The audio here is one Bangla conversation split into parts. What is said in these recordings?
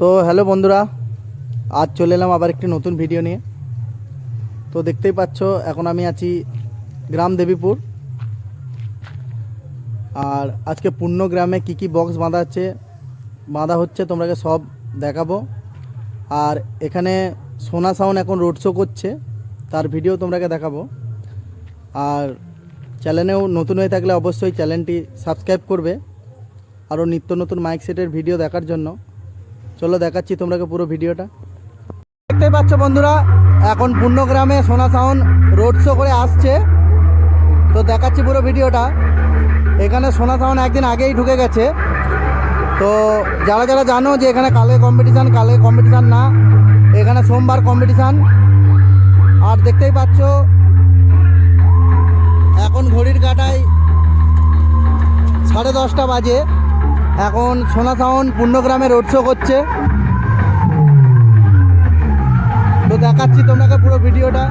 তো হ্যালো বন্ধুরা, আজ চলে এলাম আবার একটি নতুন ভিডিও নিয়ে। তো দেখতেই পাচ্ছ, এখন আমি আছি গ্রাম দেবীপুর। আর আজকে পূর্ণ গ্রামে কি কি বক্স বাঁধা আছে, বাঁধা হচ্ছে তোমরাকে সব দেখাবো। আর এখানে সোনা সাউন্ড এখন রোড শো করছে, তার ভিডিও তোমরাকে দেখাবো। আর চ্যানেলেও নতুন হয়ে থাকলে অবশ্যই চ্যানেলটি সাবস্ক্রাইব করবে। আরও নিত্য নতুন মাইক সেটের ভিডিও দেখার জন্য। চলো দেখাচ্ছি তোমরাকে পুরো ভিডিওটা। দেখতেই পাচ্ছ বন্ধুরা, এখন পূর্ণগ্রামে সোনা সাউন্ড রোড শো করে আসছে। তো দেখাচ্ছি পুরো ভিডিওটা। এখানে সোনা সাউন্ড একদিন আগেই ঢুকে গেছে। তো যারা যারা জানো যে এখানে কালে কম্পিটিশান কালে কম্পিটিশান না, এখানে সোমবার কম্পিটিশান আর দেখতেই পাচ্ছ, এখন ঘড়ির কাটায় সাড়ে দশটা বাজে। এখন সোনা সাউন্ড পূর্ণগ্রামে রোড শো করছে। তো দেখাচ্ছি তোমাকে পুরো ভিডিওটা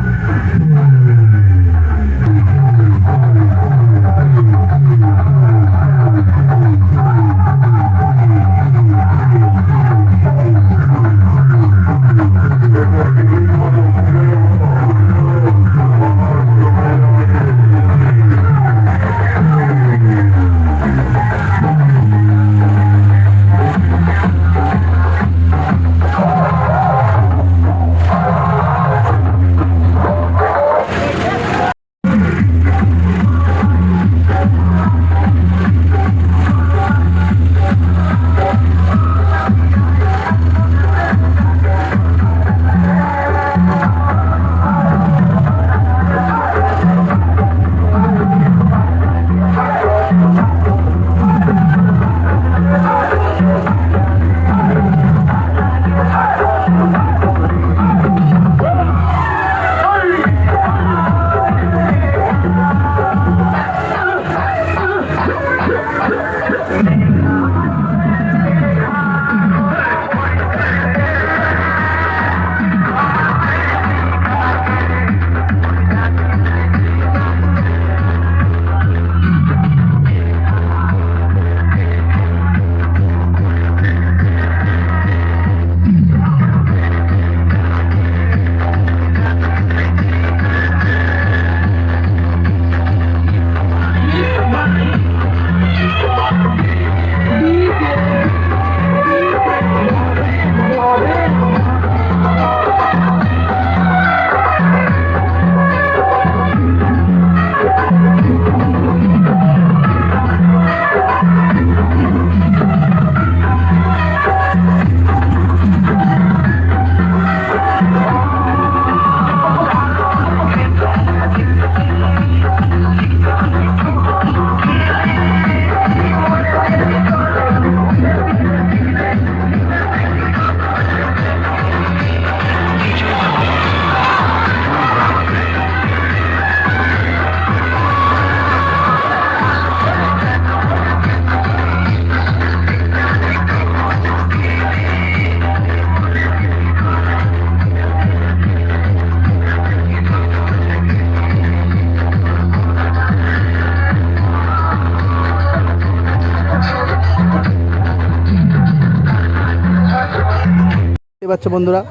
পাচ্ছ বন্ধুরা।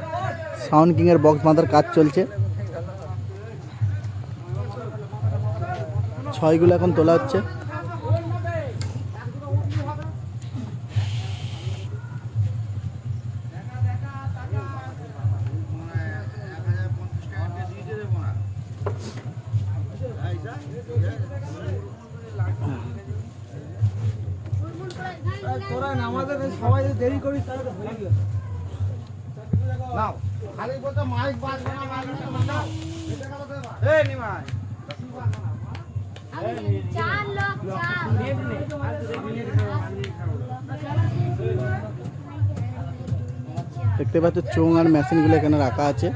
সাউন্ড কিংয়ের বক্স বাঁধার কাজ চলছে। ছয়গুলো এখন তোলা হচ্ছে। আমাদের সবাই দেরি করিস, তাহলে হয়ে গেল নাও। খালি বলতে মাইক বাজবে না বাজবে না নাও। এই নিমাই। চার লোক চার দেখতে পাচ্ছ চোং আর মেশিনগুলো এখানে রাখা আছে।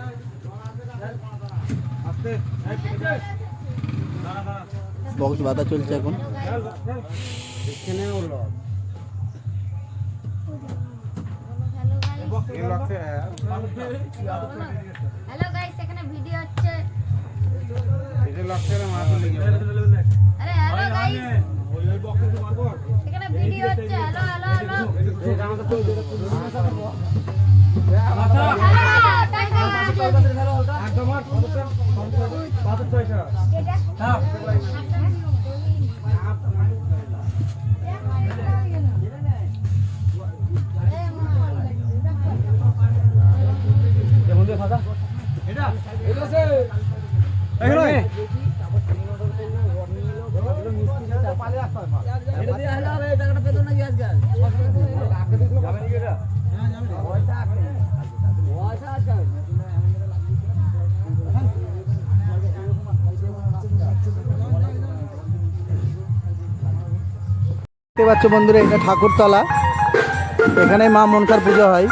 বক্স বাঁধা চলছে এখন। হ্যালো গাইস এখানে ভিডিও হচ্ছে। ভিডিও লক করে মারতে লেগে আরে হ্যালো গাইস এখানে ভিডিও হচ্ছে। হ্যালো হ্যালো হ্যালো একদম আর পাথর চাইছা দেখতে পাচ্ছ বন্ধুরা এটা ঠাকুরতলা। এখানে মা মনসার পুজো হয়।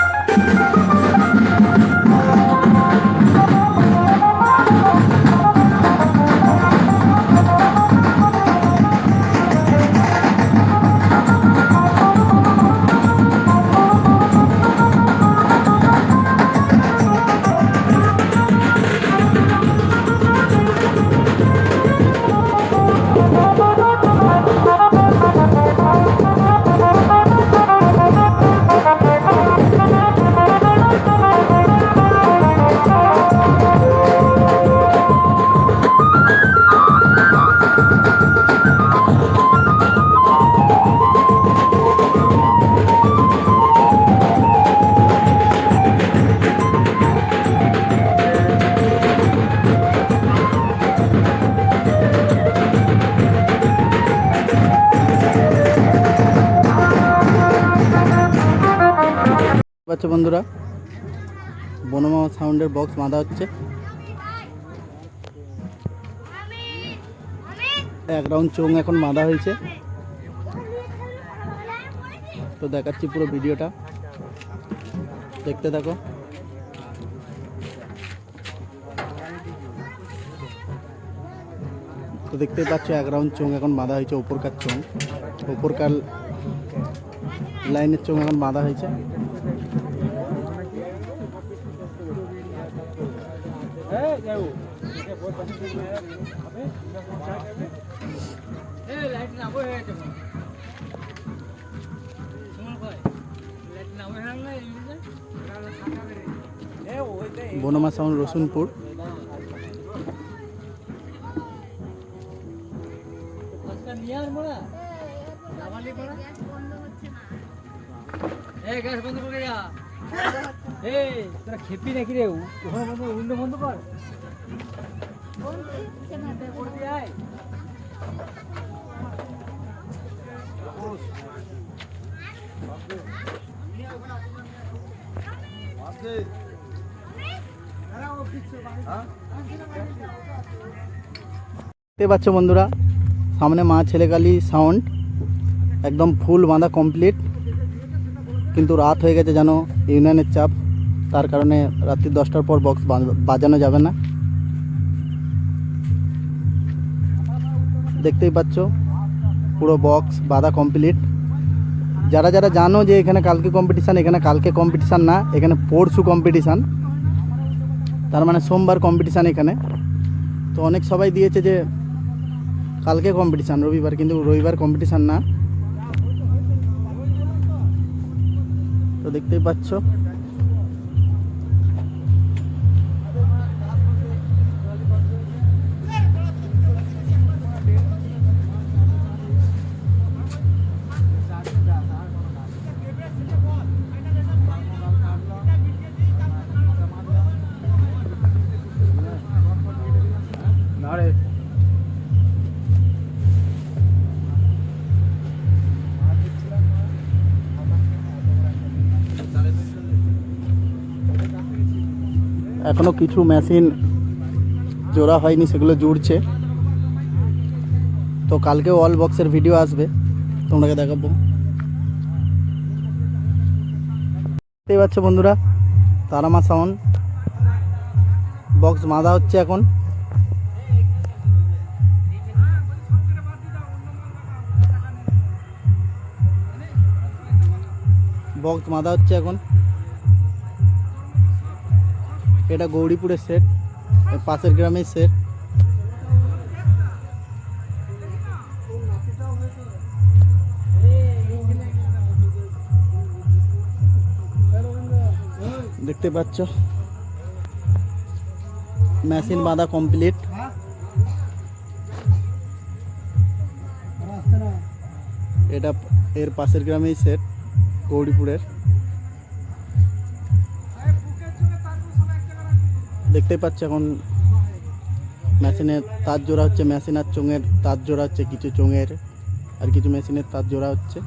বন্ধুরা। বনমা সাউন্ডের বক্স বাঁধা হচ্ছে। এক রাউন্ড চোং এখন বাঁধা হয়েছে। তো দেখাচ্ছি পুরো ভিডিওটা। দেখতে থাকো। তো দেখতেই পাচ্ছ, এক রাউন্ড চোং এখন বাঁধা হয়েছে, ওপরকার চোং ওপরকার লাইনের চোং এখন বাঁধা হয়েছে। বনমা সাউন্ড রসুনপুর গ্যাস বন্ধ খেপি নাকি রে? ওখানে বন্ধ কর। দেখতে পাচ্ছ বন্ধুরা, সামনে মা ছেলেকালী সাউন্ড একদম ফুল বাঁধা কমপ্লিট কিন্তু রাত হয়ে গেছে যেন ইউনিয়নের চাপ। তার কারণে রাত্রি দশটার পর বক্স বাজানো যাবে না। দেখতেই পাচ্ছ, পুরো বক্স বাঁধা কমপ্লিট যারা যারা জানো যে এখানে কালকে কম্পিটিশান এখানে কালকে কম্পিটিশান না, এখানে পরশু কম্পিটিশান তার মানে সোমবার কম্পিটিশান এখানে। তো অনেক সবাই দিয়েছে যে কালকে কম্পিটিশান রবিবার। কিন্তু রবিবার কম্পিটিশান না। দেখতেই পাচ্ছ। এখনও কিছু মেশিন জোড়া হয়নি, সেগুলো জুড়ছে। তো কালকেও অল বক্সের ভিডিও আসবে তোমাকে দেখাবো। দেখতেই পাচ্ছ বন্ধুরা, তারামা সাউন্ড বক্স বাঁধা হচ্ছে এখন। বক্স বাঁধা হচ্ছে এখন। এটা গৌরীপুরের সেট পাশের গ্রামের সেট দেখতে পাচ্ছ? মেশিন বাঁধা কমপ্লিট এটা এর পাশের গ্রামেই সেট গৌরীপুরের। দেখতেই পাচ্ছ এখন মেশিনের তার জোড়া হচ্ছে মেশিন আর চোঙের তার জোড়া হচ্ছে কিছু চোঙের আর কিছু মেশিনের তার জোড়া হচ্ছে।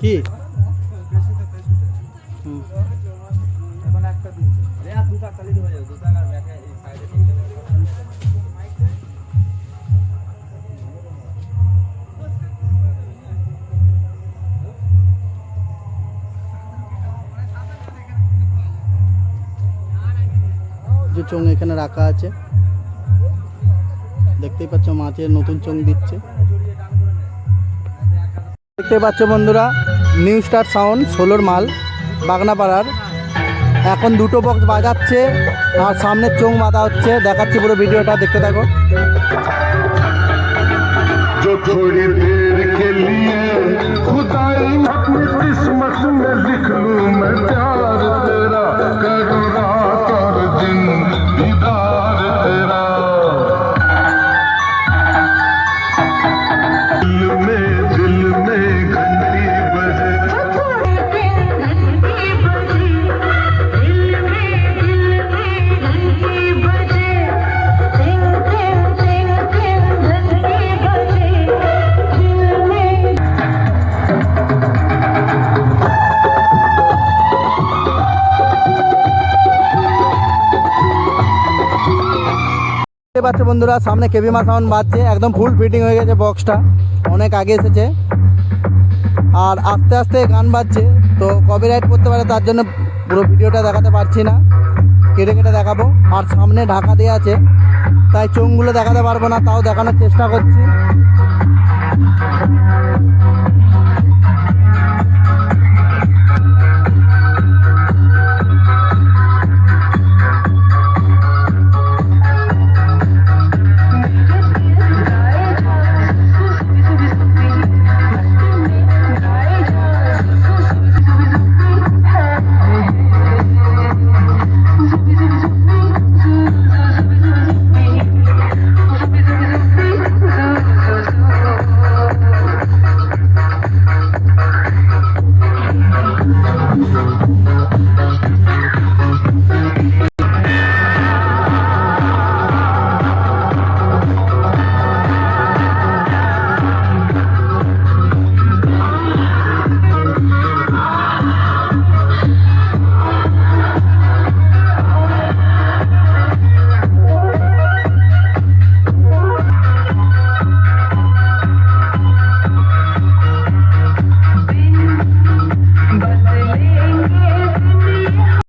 কি? যে চোঙ এখানে রাখা আছে দেখতেই পাচ্ছ মাছের নতুন চোঙ দিচ্ছে দেখতে পাচ্ছ বন্ধুরা নিউ স্টার সাউন্ড ষোলোর মাল বাগনাপাড়ার এখন দুটো বক্স বাজাচ্ছে আর সামনে চোঙ বাঁধা হচ্ছে দেখাচ্ছি পুরো ভিডিওটা দেখতে থাকো जो थोड़ी देर के लिए खुदाई अपनी किस्मत में लिख लूं मैं प्यार तेरा करूँ পাচ্ছ বন্ধুরা, সামনে কেবিমা সাউন্ড বাজছে, একদম ফুল ফিটিং হয়ে গেছে বক্সটা অনেক আগে এসেছে। আর আস্তে আস্তে গান বাজছে, তো কপিরাইট করতে পারে, তার জন্য পুরো ভিডিওটা দেখাতে পারছি না। কেটে কেটে দেখাবো। আর সামনে ঢাকা দিয়ে আছে, তাই চোঙগুলো দেখাতে পারব না, তাও দেখানোর চেষ্টা করছি।